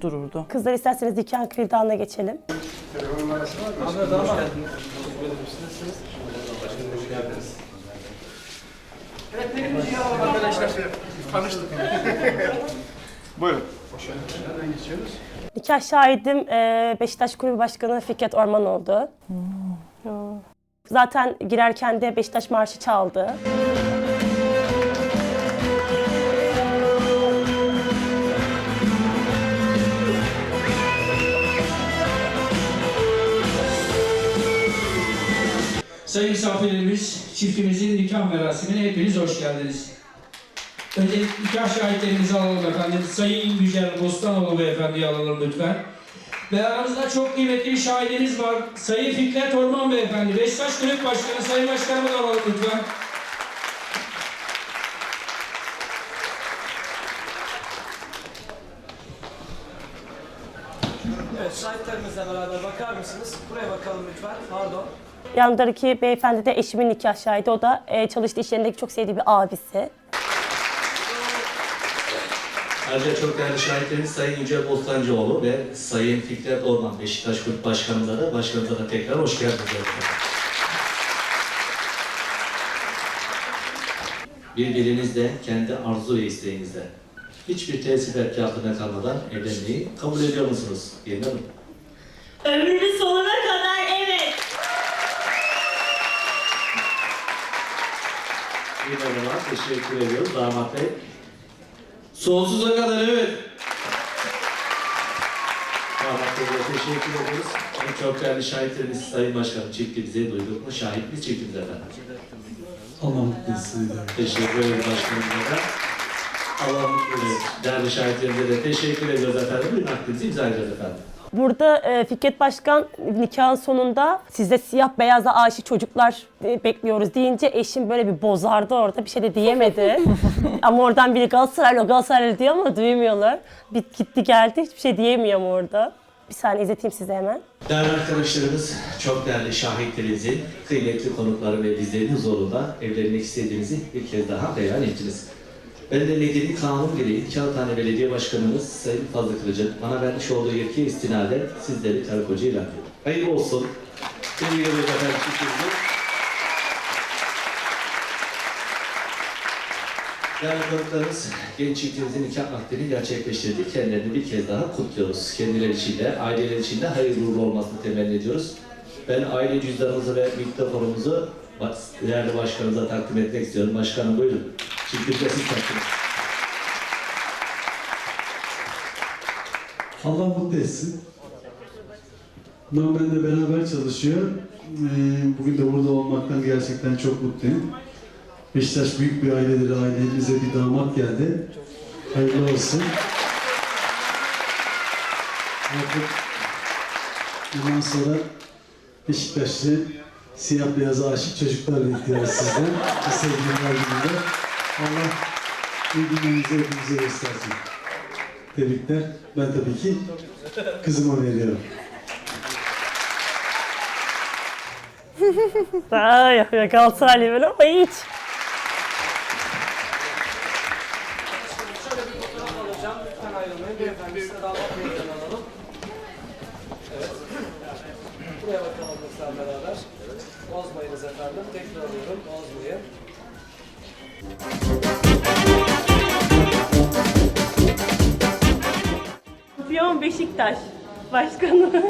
dururdu. Kızlar isterseniz nikah kıyıldağına geçelim. Buyurun. Nikah şahidim e, Beşiktaş Kulübü Başkanı Fikret Orman oldu. Ya. Zaten girerken de Beşiktaş Marşı çaldı. Sayın misafirlerimiz, çiftimizin nikah merasimine hepiniz hoş geldiniz. Önce nikah şahitlerimizi alalım efendim. Sayın Yücel Bostanoğlu beyefendiyi alalım lütfen. Ve aramızda çok kıymetli bir şahidimiz var. Sayın Fikret Orman beyefendi. Beşiktaş Kulüp Başkanı Sayın Başkanımı da alalım lütfen. Evet, şahitlerimizle beraber bakar mısınız? Buraya bakalım lütfen. Pardon. Yanındaki beyefendi de eşimin nikah şahidi. O da e, çalıştığı iş yerindeki çok sevdiği bir abisi. Ayrıca çok değerli şahitlerimiz Sayın Yücel Bostancıoğlu ve Sayın Fikret Orman Beşiktaş Kulüp Başkanımıza başkanımıza da tekrar hoş geldiniz. efendim. Birbirinizle kendi arzu ve isteğinizle hiçbir tesirler altında kalmadan evlenmeyi kabul ediyor musunuz? Gelin Hanım. Ömrümün sonuna kadar evet. Merhaba, teşekkür ediyoruz damat bey. Sonsuza kadar evet. Damat bey'e teşekkür ediyoruz. Şimdi çok değerli şahitlerimiz Sayın Başkanım çiftliğimize duyduk mu? Şahitimiz çiftimiz efendim. Allah mutlu etsin. Teşekkür ederim başkanımıza da. Allah mutlu etsin. Değerli şahitlerimize de teşekkür ediyoruz efendim. Bir nakdimizi imza edeceğiz efendim. Burada e, Fikret Başkan nikahın sonunda size siyah beyaza aşık çocuklar e, bekliyoruz deyince eşim böyle bir bozardı orada bir şey de diyemedi. ama oradan biri Galatasaraylı Galatasaraylı diyor ama duymuyorlar. Bir gitti geldi hiçbir şey diyemiyorum orada. Bir saniye izleteyim size hemen. Değerli arkadaşlarımız, çok değerli şahitlerimizin, kıymetli konukları ve bizlerin huzurunda evlenmek istediğinizi bir kez daha beyan ettiniz. Medeni kanun gereği Kağıthane Belediye Başkanımız Sayın Fazıl Kılıç'ın bana vermiş olduğu yetkiye istinaden sizleri karı koca ilan ediyorum. Hayırlı olsun. Tebrik ediyoruz efendim. Değerli konuklarımız, genç çiftimizin nikah akdini gerçekleştirdik. Kendilerini bir kez daha kutluyoruz. Kendileri için de, aileler için de hayırlı uğurlu olmasını temenni ediyoruz. Ben aile cüzdanımızı ve mikrofonumuzu değerli başkanımıza takdim etmek istiyorum. Başkanım buyurun. Çiftimize siz takdim edin. Allah mutlu etsin. Norman'la beraber çalışıyor. Ee, Bugün de burada olmaktan gerçekten çok mutluyum. Beşiktaş büyük bir ailedir. Ailemize bir damat geldi. Hayırlı olsun. Artık bundan sonra Beşiktaşlı siyah beyaz aşık çocuklar bekliyoruz sizden. Bu sevgililer gününde. Allah iyi günlerinizi hepimize göstersin. Tebrikler. Ben tabii ki kızıma veriyorum. Aa, yapıyor Galatasaraylı böyle ama hiç. Şöyle bir fotoğraf alacağım. Lütfen ayrılmayın. Beyefendi size damat beyefendi alalım. Evet. Buraya bakalım lütfen beraber. Bozmayınız efendim. Tekrar alıyorum. Bozmayın. Piyon Beşiktaş Başkanı.